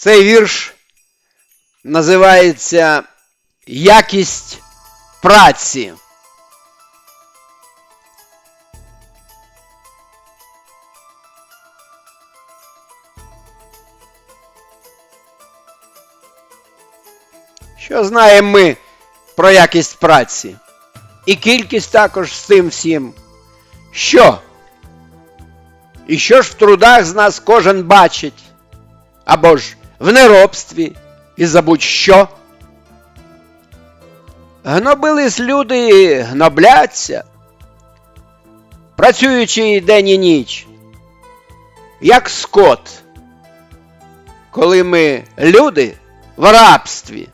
Цей вірш називається Якість праці. Що знаємо ми про якість праці? І кількість також з цим всім. Що? І що ж в трудах з нас кожен бачить? Або ж в неробстві. І забудь що? Гнобились люди, гнобляться, працюючи і день і ніч, як скот, коли ми люди в рабстві.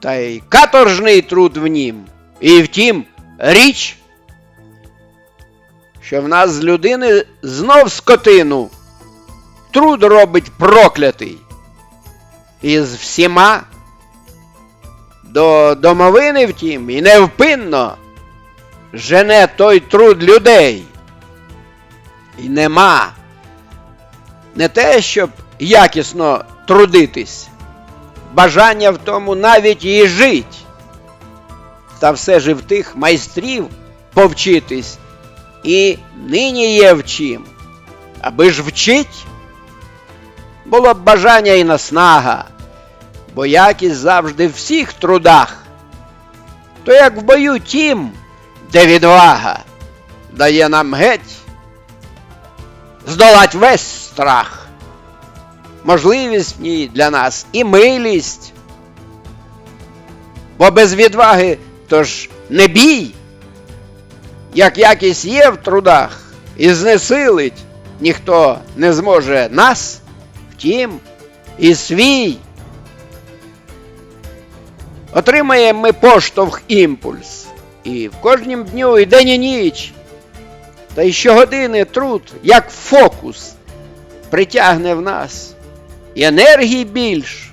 Та й каторжний труд в нім, і втім річ, що в нас з людини знов скотину труд робить проклятий. І з всіма до домовини втім і невпинно жене той труд людей. І нема не те, щоб якісно трудитись, бажання в тому навіть і жить. Та все ж в тих майстрів повчитись, і нині є в чим. Аби ж вчить, було б бажання і наснага, бо якість завжди в всіх трудах. То як в бою тім, де відвага дає нам геть, здолать весь страх, можливість в ній для нас і милість. Бо без відваги то ж не бій, як якість є в трудах, і знесилить ніхто не зможе нас, втім, і свій. Отримаємо ми поштовх імпульс, і в кожнім дню і день і ніч. Та й щогодини труд, як фокус, притягне в нас і енергії більш,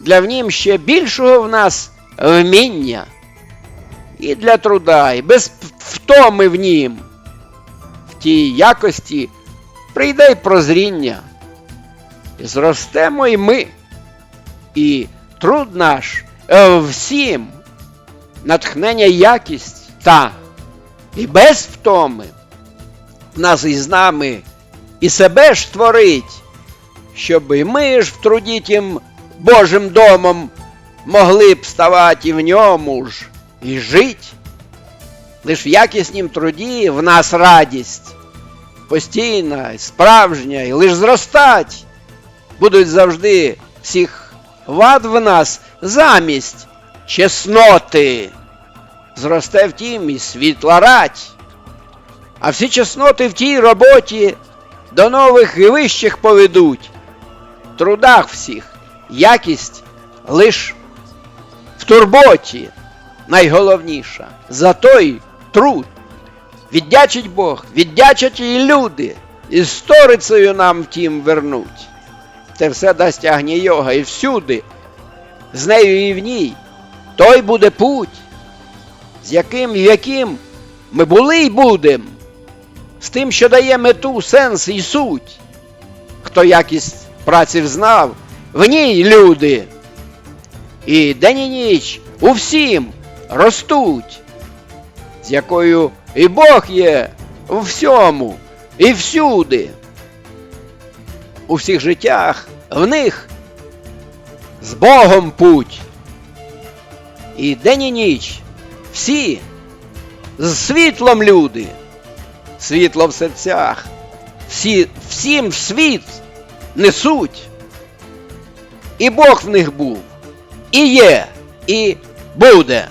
для в нім ще більшого в нас вміння, і для труда, і без втоми в нім. В тій якості прийде й прозріння. Зростемо і ми, і труд наш е, всім, натхнення якість та і без втоми нас із нами і себе ж творить, щоб і ми ж в труді тім Божим домом могли б ставати і в ньому ж і жить. Лиш в якіснім труді в нас радість, постійна, справжня, і лиш зростать будуть завжди всіх вад в нас замість чесноти. Зросте втім і світла рать. А всі чесноти в тій роботі до нових і вищих поведуть. В трудах всіх якість лиш в турботі найголовніша. За той труд. Віддячить Бог, віддячать і люди, і сторицею нам втім вернуть. Те все дасть агні йога і всюди, з нею і в ній, той буде путь, з яким і яким ми були й будем, з тим, що дає мету, сенс і суть. Хто якість праці взнав, в ній люди. І день і ніч у всім ростуть, з якою і Бог є у всьому і всюди. У всіх життях в них з Богом путь. І день і ніч всі з світлом люди, світло в серцях, всі, всім в світ несуть. І Бог в них був, і є, і буде.